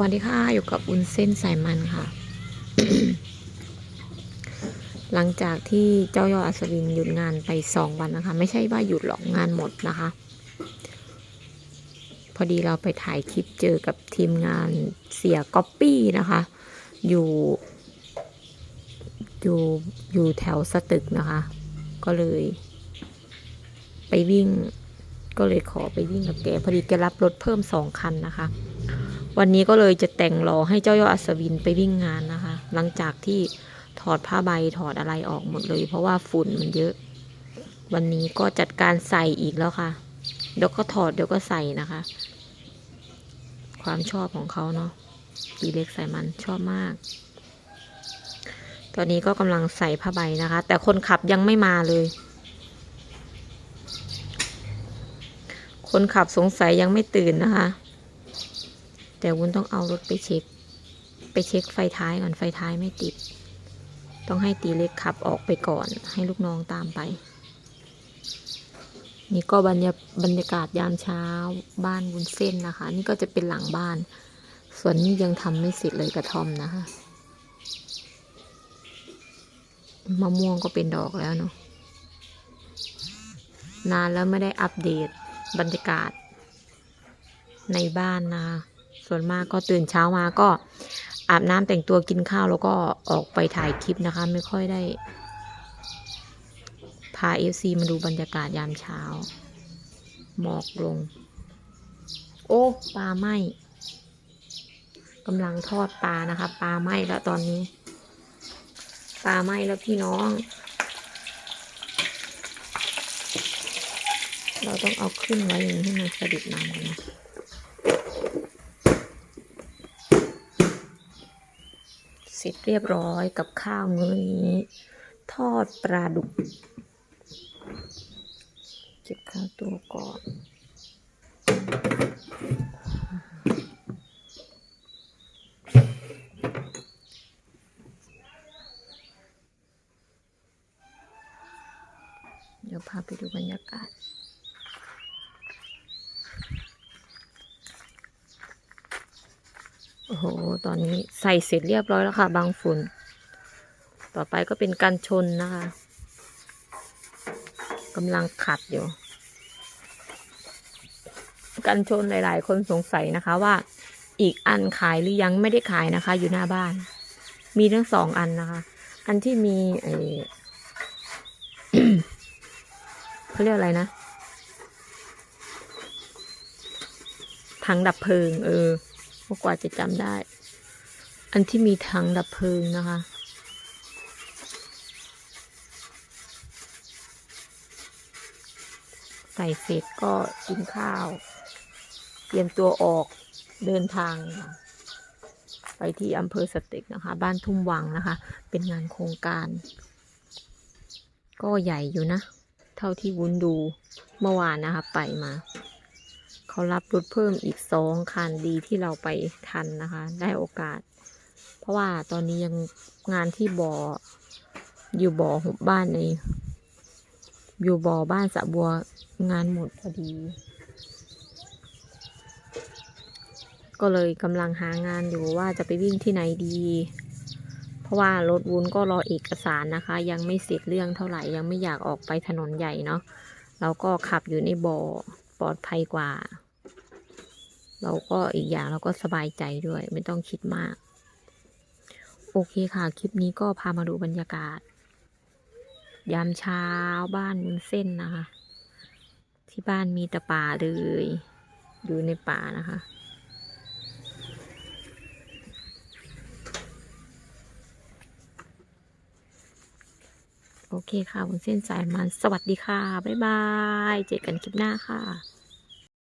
วัสดีค่ะ อยู่กับอุนเส้นสายมันค่ะ หลังจากที่เจ้ายอดอัศวินหยุดงานไปสองวันนะคะ ไม่ใช่ว่าหยุดหรอกงานหมดนะคะ พอดีเราไปถ่ายคลิปเจอกับทีมงานเสียก๊อปปี้นะคะ อยู่อยู่อยู่แถวสตึกนะคะ ก็เลย ไปวิ่ง ก็เลยขอไปวิ่งกับแก พอดีแกรับรถเพิ่มสองคันนะคะ วันนี้ก็เลยจะแต่งรอให้เจ้ายอดอัศวินไปวิ่งงานนะคะ หลังจากที่ถอดผ้าใบถอดอะไรออกหมดเลย เพราะว่าฝุ่นมันเยอะ วันนี้ก็จัดการใส่อีกแล้วค่ะ เดี๋ยวก็ถอดเดี๋ยวก็ใส่นะคะ ความชอบของเขาเนาะปีเล็กใส่มันชอบมาก ตอนนี้ก็กำลังใส่ผ้าใบนะคะ แต่คนขับยังไม่มาเลย คนขับสงสัยยังไม่ตื่นนะคะ แต่วุ้นต้องเอารถไปเช็ค ไปเช็คไฟท้ายก่อนไฟท้ายไม่ติด ต้องให้ตีเล็กขับออกไปก่อน ให้ลูกน้องตามไป นี่ก็บรรยาบรรยากาศยามเช้าบ้านวุ้นเส้นนะคะ นี่ก็จะเป็นหลังบ้าน ส่วนนี้ยังทำไม่เสร็จเลยกระท่อมนะคะมะม่วงก็เป็นดอกแล้วเนาะนานแล้วไม่ได้อัปเดตบรรยากาศในบ้านนะคะ ส่วนมากก็ตื่นเช้ามาก็อาบน้ำแต่งตัวกินข้าวแล้วก็ออกไปถ่ายคลิปนะคะ ไม่ค่อยได้ พาเอฟซีมาดูบรรยากาศยามเช้า หมอกลง โอ้ปลาไหมกำลังทอดปลานะคะ ปลาไหมแล้วตอนนี้ ปลาไหมแล้วพี่น้อง เราต้องเอาขึ้นไว้อย่างนี้ให้มันสะดุดน้ำก่อนนะ เรียบร้อยกับข้าวมื้อนี้ ทอดปลาดุก เก็บข้าวตัวก่อนเดี๋ยวพาไปดูบรรยากาศ โอ้โห ตอนนี้ใส่เสร็จเรียบร้อยแล้วค่ะ บางฝุ่น ต่อไปก็เป็นการชนนะคะกำลังขัดอยู่ กันชนหลาย ๆ คนสงสัยนะคะว่า อีกอันขายหรือยังไม่ได้ขายนะคะ อยู่หน้าบ้าน มีทั้งสองอันนะคะ อันที่มีไอเขาเรียกอะไรนะถังดับเพลิง เออ กว่าจะจำได้ อันที่มีถังดับเพลิงนะคะ ใส่เสร็จก็กินข้าว เตรียมตัวออกเดินทางค่ะไปที่อำเภอสตึกนะคะ บ้านทุ่มวังนะคะ เป็นงานโครงการ ก็ใหญ่อยู่นะ เท่าที่วุ้นดูเมื่อวานนะคะ ไปมา เขารับรถเพิ่มอีกสองคันดีที่เราไปทันนะคะ ได้โอกาส เพราะว่าตอนนี้ยังงานที่บอ่อ อยู่บ่อหุบบ้านใน อยู่บ่อบ้านสะบัวงานหมดพอดี ก็เลยกำลังหางานอยู่ว่าจะไปวิ่งที่ไหนดี เพราะว่ารถวุ้นก็รอเอกสารนะคะ ยังไม่เสร็จเรื่องเท่าไหร่ยังไม่อยากออกไปถนนใหญ่เนาะเราก็ขับอยู่ในบ่อปลอดภัยกว่า เราก็อีกอย่างเราก็สบายใจด้วย ไม่ต้องคิดมาก โอเคค่ะ คลิปนี้ก็พามาดูบรรยากาศ ยามเช้าบ้านวุ้นเส้นนะคะ ที่บ้านมีแต่ป่าเลย อยู่ในป่านะคะโอเคค่ะวุ้นเส้นสายมัน สวัสดีค่ะ บ๊ายบาย เจอกันคลิปหน้าค่ะ